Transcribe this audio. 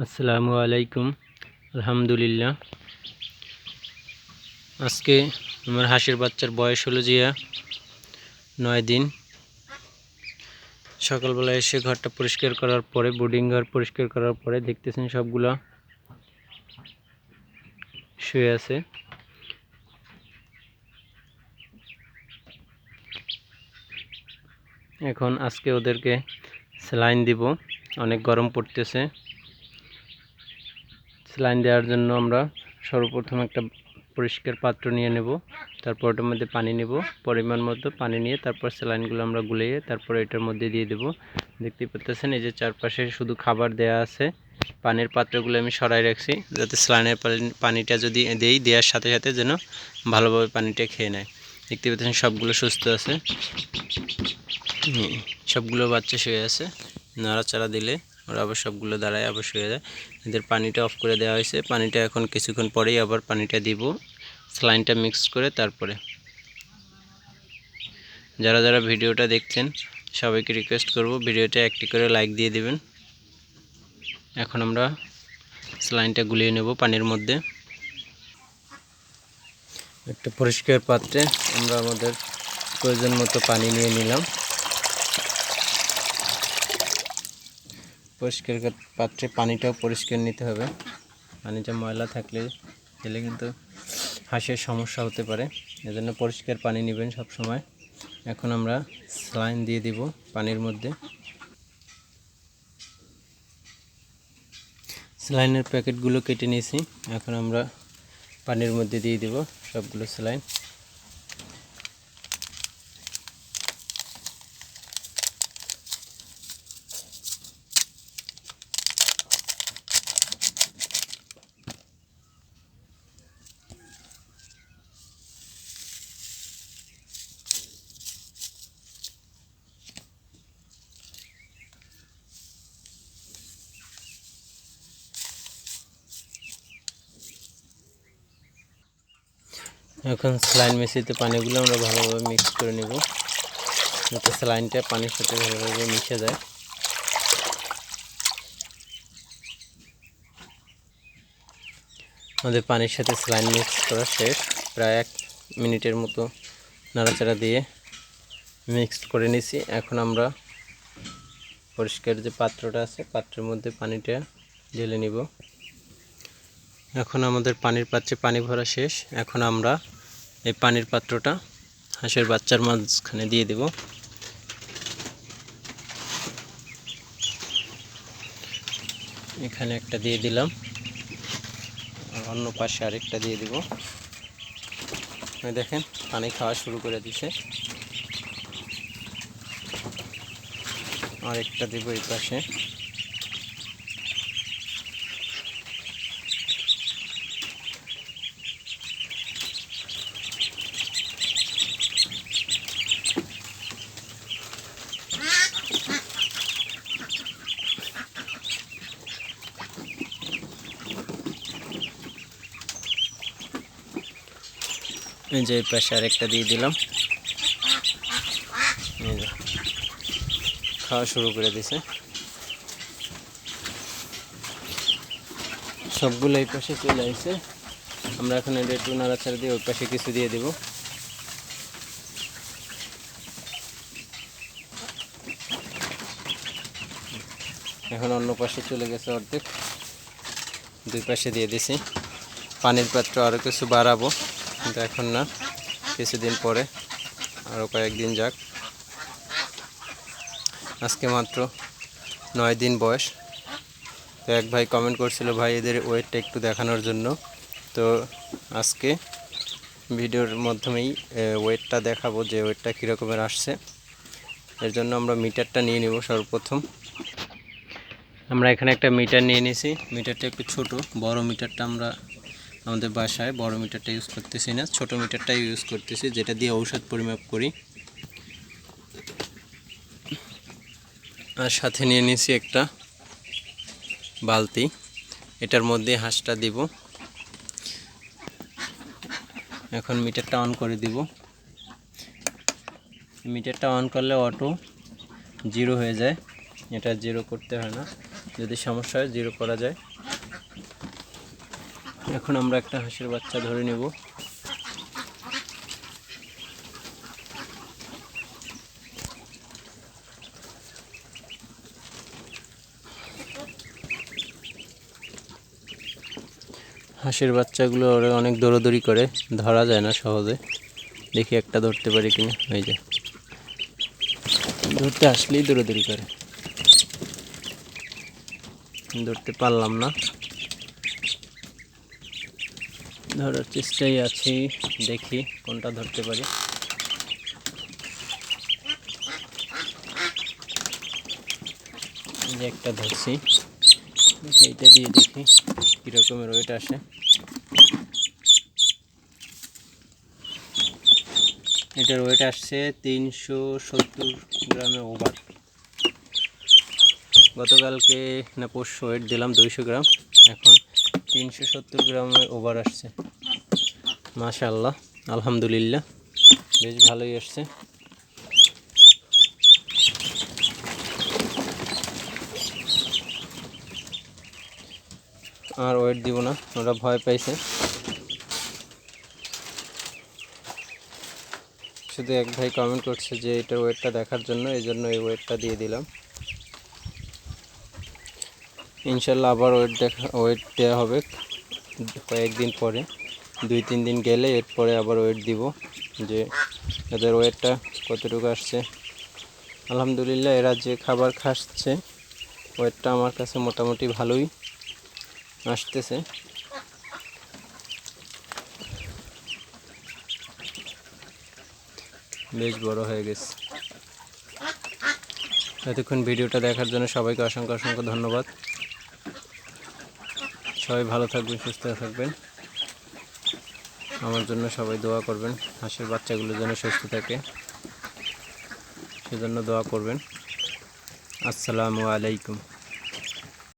আসসালামু আলাইকুম। আলহামদুলিল্লাহ। আজকে আমার হাঁসের বাচ্চার বয়স হলো জিয়া নয় দিন। সকালবেলা এসে ঘরটা পরিষ্কার করার পরে বোর্ডিং ঘর পরিষ্কার করার পরে দেখতেছেন সবগুলা শুয়ে আছে। এখন আজকে ওদেরকে স্যালাইন দিব। অনেক গরম পড়তেছে। স্যালাইন দেওয়ার জন্য আমরা সর্বপ্রথম একটা পরিষ্কার পাত্র নিয়ে নেব, তারপর ওটার মধ্যে পানি নেব, পরিমাণ মতো পানি নিয়ে তারপর স্যালাইনগুলো আমরা গুলিয়ে তারপর এটার মধ্যে দিয়ে দেব। দেখতে পাচ্ছেন এই যে চারপাশে শুধু খাবার দেয়া আছে, পানির পাত্রগুলো আমি সরাই রাখছি যাতে স্যালাইনের পানি- পানিটা যদি দেই, দেওয়ার সাথে সাথে যেন ভালোভাবে পানিটা খেয়ে নেয়। দেখতে পাচ্ছেন সবগুলো সুস্থ আছে। সবগুলো বাচ্চা শুয়ে আছে, নাড়াচাড়া দিলে ওরা আবার সবগুলো দাঁড়ায় আবার শুয়ে যায়। এদের পানিটা অফ করে দেওয়া হয়েছে। পানিটা এখন কিছুক্ষণ পরেই আবার পানিটা দিব। স্লাইনটা মিক্স করে তারপরে। যারা যারা ভিডিওটা দেখছেন, সবাইকে রিকোয়েস্ট করব ভিডিওটা একটি করে লাইক দিয়ে দিবেন। এখন আমরা স্লাইনটা গুলিয়ে নেব পানির মধ্যে। একটা পরিষ্কার পাত্রে আমরা আমাদের প্রয়োজন মতো পানি নিয়ে নিলাম। পরিষ্কার পাত্রে পানিটাও পরিষ্কার নিতে হবে। পানিটা ময়লা থাকলে খেলে কিন্তু হাঁসের সমস্যা হতে পারে। এজন্য পরিষ্কার পানি নেবেন সব সময় এখন আমরা স্লাইন দিয়ে দিব পানির মধ্যে। স্লাইনের প্যাকেটগুলো কেটে নিয়েছি। এখন আমরা পানির মধ্যে দিয়ে দিব সবগুলো স্লাইন। এখন স্যালাইন মেশিতে পানিগুলো আমরা ভালোভাবে মিক্স করে নেব। যাতে স্যালাইনটা পানির সাথে ভালোভাবে মিশে যায়। আমাদের পানির সাথে স্যালাইন মিক্স করা শেষ। প্রায় এক মিনিটের মতো নাড়াচাড়া দিয়ে মিক্সড করে নিছি। এখন আমরা পরিষ্কার যে পাত্রটা আছে, পাত্রের মধ্যে পানিটা ঢেলে নিব। এখন আমাদের পানির পাত্রে পানি ভরা শেষ। এখন আমরা এই পানির পাত্রটা হাঁসের বাচ্চার মাঝখানে দিয়ে দেব। এখানে একটা দিয়ে দিলাম। আর অন্য পাশে আরেকটা দিয়ে দিব। দেখেন, পানি খাওয়া শুরু করে দিছে। আরেকটা দিব এই পাশে। যে পাশে আরেকটা দিয়ে দিলাম। খাওয়া শুরু করে দিছে। সবগুলো এই পাশে চলে আসছে আমরা এখন এটা একটু নাড়াচাড়া দিয়ে ওই পাশে কিছু দিয়ে দেব। এখন অন্য পাশে চলে গেছে অর্ধেক। দুই পাশে দিয়ে দিছি। পানির পাত্র আরও কিছু বাড়াবো। কিন্তু এখন না, কিছুদিন পরে আরও কয়েকদিন যাক। আজকে মাত্র নয় দিন বয়স। তো এক ভাই কমেন্ট করছিল, ভাই, এদের ওয়েটটা একটু দেখানোর জন্য। তো আজকে ভিডিওর মাধ্যমেই ওয়েটটা দেখাবো যে ওয়েটটা কীরকমের আসছে। এর জন্য আমরা মিটারটা নিয়ে নিব সর্বপ্রথম। আমরা এখানে একটা মিটার নিয়ে নিয়েছি মিটারটা একটু ছোট, বড় মিটারটা আমরা আমাদের বাসায় বড় মিটারটা ইউজ করতেছি না, ছোট মিটারটাই ইউজ করতেছি, যেটা দিয়ে ঔষধ পরিমাপ করি। আর সাথে নিয়ে নিয়েছি একটা বালতি, এটার মধ্যে হাঁসটা দিব। এখন মিটারটা অন করে দিব। মিটারটা অন করলে অটো জিরো হয়ে যায়। এটা জিরো করতে হয় না। যদি সমস্যা হয় জিরো করা যায়। এখন আমরা একটা হাঁসের বাচ্চা ধরে নেব। হাঁসের বাচ্চাগুলো ওরা অনেক দৌড়দৌড়ি করে, ধরা যায় না সহজে। দেখি একটা ধরতে পারি কিনা হয়ে যায় ধরতে আসলেই দৌড়দৌড়ি করে। ধরতে পারলাম না। ধরার চেষ্টাই আছি, দেখি কোনটা ধরতে পারি। একটা ধরছি এইটা দিয়ে দেখি কীরকমের ওয়েট আসে। এটার ওয়েট আসছে তিনশো সত্তর গ্রামে ওভার। গতকালকে না, পরশু ওয়েট দিলাম দুইশো গ্রাম, এখন তিনশো সত্তর গ্রামে ওভার আসছে। মাশাল্লাহ আলহামদুলিল্লাহ, বেশ ভালোই আসছে। আর ওয়েট দিব না, ওরা ভয় পাইছে। শুধু এক ভাই কমেন্ট করছে যে এটার ওয়েটটা দেখার জন্য, এই জন্য এই ওয়েটটা দিয়ে দিলাম। ইনশাল্লাহ আবার ওয়েট দেখা, ওয়েট দেওয়া হবে কয়েকদিন পরে। দুই তিন দিন গেলে এরপরে আবার ওয়েট দিব যে এদের ওয়েটটা কতটুকু আসছে। আলহামদুলিল্লাহ এরা যে খাবার খাচ্ছে, ওয়েটটা আমার কাছে মোটামুটি ভালোই আসতেছে। বেশ বড় হয়ে গেছে। এতক্ষণ ভিডিওটা দেখার জন্য সবাইকে অসংখ্য অসংখ্য ধন্যবাদ। সবাই ভালো থাকবেন, সুস্থ থাকবেন। আমার জন্য সবাই দোয়া করবেন। হাঁসের বাচ্চাগুলো যেন সুস্থ থাকে, সেজন্য দোয়া করবেন। আসসালামু আলাইকুম।